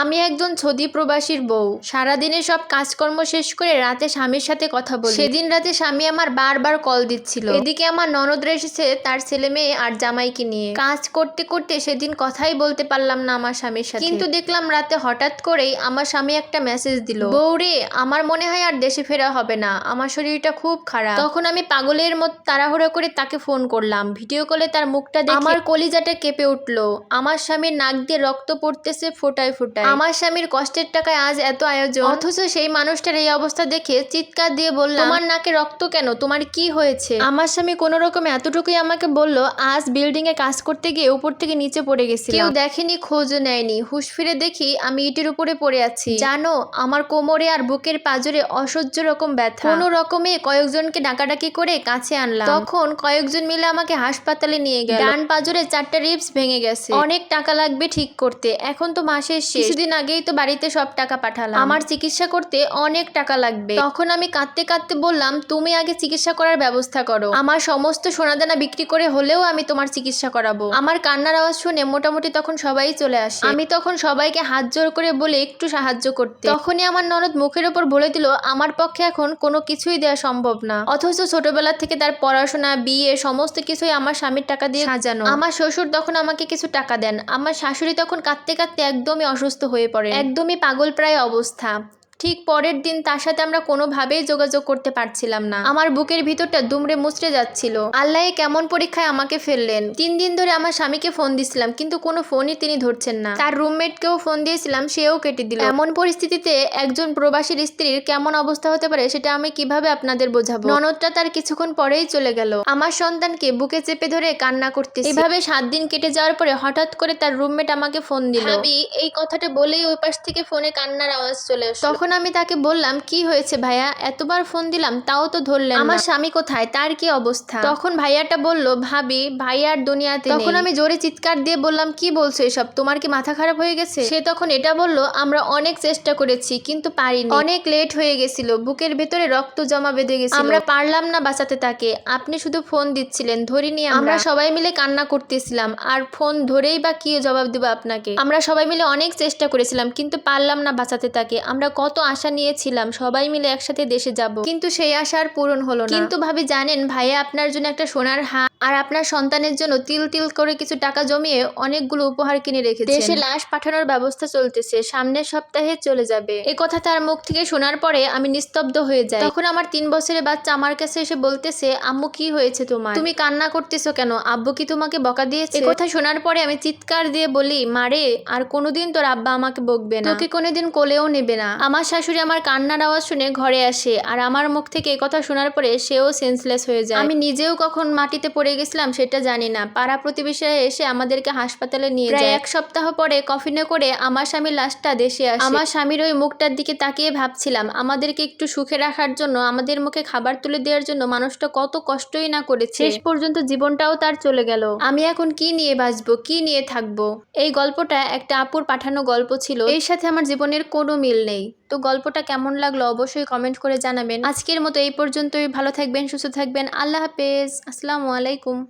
আমি একজন ছদি প্রবাসীর বউ। সারাদিনে সব কাজকর্ম শেষ করে রাতে স্বামীর সাথে কথা বলি। সেদিন রাতে স্বামী আমার বারবার কল দিচ্ছিল। এদিকে আমার ননদরা এসেছে তার ছেলে মেয়ে আর জামাইকে নিয়ে। কাজ করতে করতে সেদিন কথাই বলতে পারলাম না আমার স্বামীর সাথে। কিন্তু দেখলাম রাতে হঠাৎ করেই আমার স্বামী একটা মেসেজ দিল। বউরে আমার মনে হয় আর দেশে ফেরা হবে না। আমার শরীরটা খুব খারাপ। তখন আমি পাগলের মতো তাড়াহুড়ো করে তাকে ফোন করলাম। ভিডিও কলে তার মুখটা দেখে আমার কলিজাটা কেঁপে উঠল। আমার স্বামীর নাক দিয়ে রক্ত পড়তেছে ফোটায় ফোটায়। আমার স্বামীর কষ্টের টাকায় আজ এত আয়োজন। অথচ সেই মানুষটার এই অবস্থা দেখে চিৎকার দিয়ে বললাম তোমার নাকে রক্ত কেন? তোমার কি হয়েছে? আমার স্বামী কোনো রকম এতটুকুই আমাকে বলল আজ বিল্ডিং এ কাজ করতে গিয়ে উপর থেকে নিচে পড়ে গেছি কেউ দেখেনি খোঁজও নেয়নি। হুশ ফিরে দেখি আমি ইটের উপরে পড়ে আছি। জানো আমার কোমরে আর বুকের পাজরে অসহ্য রকম ব্যথা। কোনো রকমে কয়েকজনকে ডাকাডাকি করে কাছে আনলাম। তখন কয়েকজন মিলে আমাকে হাসপাতালে নিয়ে গেল। ডান পাজরে চারটা রিপস ভেঙে গেছে। অনেক টাকা লাগবে ঠিক করতে। এখন তো মাসের শেষ। কিছুদিন আগেই তো বাড়িতে সব টাকা পাঠালাম। আমার চিকিৎসা করতে অনেক টাকা লাগবে। তখন আমি কাঁদতে কাঁদতে বললাম তুমি আগে চিকিৎসা করার ব্যবস্থা করো। আমার সমস্ত সোনাদানা বিক্রি করে হলেও আমি তোমার চিকিৎসা করাবো। আমার কান্নার আওয়াজ শুনে মোটামুটি তখন সবাই চলে আসে। আমি তখন সবাইকে হাত জোর করে বলে একটু সাহায্য করতে। তখনই আমার ননদ মুখের ওপর বলে দিল আমার পক্ষে এখন কোনো কিছুই দেওয়া সম্ভব না। অথচ ছোটবেলা থেকে তার পড়াশোনা বিয়ে সমস্ত কিছুই আমার স্বামীর টাকা দিয়ে সাজানো। আমার শ্বশুর তখন আমাকে কিছু টাকা দেন। আমার শাশুড়ি তখন কাঁদতে কাঁদতে একদমই অসুস্থ হয়ে পড়ে একদমই পাগল প্রায় অবস্থা। ঠিক পরের দিন তার সাথে আমরা কোনোভাবেই যোগাযোগ করতে পারছিলাম না। আমার বুকের ভিতরটা দুমড়ে মুচড়ে যাচ্ছিল। আল্লাহ কেমন পরীক্ষায় আমাকে ফেললেন। তিন দিন ধরে আমার স্বামীকে ফোন দিছিলাম কিন্তু কোনো ফোনই তিনি ধরছেন না। তার রুমমেটকেও ফোন দিয়েছিলাম সেও কেটে দিল। এমন পরিস্থিতিতে একজন প্রবাসীর স্ত্রীর কেমন অবস্থা হতে পারে সেটা আমি কীভাবে আপনাদের বোঝাবো? ননদটা তার কিছুক্ষণ পরেই চলে গেল। আমার সন্তানকে বুকে চেপে ধরে কান্না করতে এভাবে সাত দিন কেটে যাওয়ার পরে হঠাৎ করে তার রুমমেট আমাকে ফোন দিল। এই কথাটা বলেই ওই পাশ থেকে ফোনে কান্নার আওয়াজ চলে আসলো। তখন আমি তাকে বললাম কি হয়েছে ভাইয়া? এতবার ফোন দিলাম তাও তো ধরলেন আমার স্বামী কোথায়? তার কি অবস্থা? তখন ভাইয়াটা বলল ভাবি ভাইয়ার দুনিয়াতে তখন আমি জোরে চিৎকার দিয়ে বললাম কি বলছো এসব? তোমার কি মাথা খারাপ হয়ে গেছে? সে তখন এটা বলল আমরা অনেক চেষ্টা করেছি কিন্তু পারিনি। অনেক লেট হয়ে গেছিল বুকের ভেতরে রক্ত জমা বেঁধে গেছে আমরা পারলাম না বাঁচাতে তাকে আপনি শুধু ফোন দিচ্ছিলেন ধরিনি আমরা। সবাই মিলে কান্না করতেছিলাম আর ফোন ধরেই বা কি জবাব দেবো আপনাকে? আমরা সবাই মিলে অনেক চেষ্টা করেছিলাম কিন্তু পারলাম না বাঁচাতে তাকে। আমরা কত আশা নিয়েছিলাম। সবাই মিলে একসাথে দেশে যাব। কিন্তু সেই আশা আর পূরণ হলো না। কিন্তু ভাবি, জানেন, ভাইয়া আপনার জন্য একটা সোনার হার আর আপনার সন্তানের জন্য তিল তিল করে কিছু টাকা জমিয়ে অনেকগুলো উপহার কিনে রেখেছে দেশে লাশ পাঠানোর ব্যবস্থা চলতেছে সামনের সপ্তাহে চলে যাবে। এ কথা তার মুখ থেকে শোনার পরে আমি নিস্তব্ধ হয়ে যাই। তখন আমার তিন বছরের বাচ্চা আমার কাছে এসে বলতেছে আম্মু কি হয়েছে তোমার? তুমি কান্না করতেছো কেন? আব্বু কি তোমাকে বকা দিয়েছে? এ কথা শোনার পরে আমি চিৎকার দিয়ে বলি মারে আর কোনোদিন তোর আব্বা আমাকে বকবে না। তোকে কোনোদিন কোলেও নেবে না। আমার শাশুড়ি আমার কান্নার আওয়াজ শুনে ঘরে আসে আর আমার মুখ থেকে কথা শোনার পরে সেও সেন্সলেস হয়ে যায়। আমি নিজেও কখন মাটিতে পড়ে গেছিলাম সেটা জানি না। পাড়া প্রতিবেশীরা এসে আমাদেরকে হাসপাতালে নিয়ে যায়। এক সপ্তাহ পরে কফিনে করে আমার স্বামীর লাশটা দেশে আসে। আমার স্বামীর ওই মুখটার দিকে তাকিয়ে ভাবছিলাম আমাদেরকে একটু সুখে রাখার জন্য আমাদের মুখে খাবার তুলে দেওয়ার জন্য মানুষটা কত কষ্টই না করেছে। শেষ পর্যন্ত জীবনটাও তার চলে গেল। আমি এখন কি নিয়ে বাঁচবো কি নিয়ে থাকব? এই গল্পটা একটা আপুর পাঠানো গল্প ছিল। এর সাথে আমার জীবনের কোনো মিল নেই। তো গল্পটা কেমন লাগল অবশ্যই কমেন্ট করে জানাবেন। আজকের মতো এই পর্যন্তই। ভালো থাকবেন, সুস্থ থাকবেন। আল্লাহ হাফেজ। আসসালামু আলাইকুম।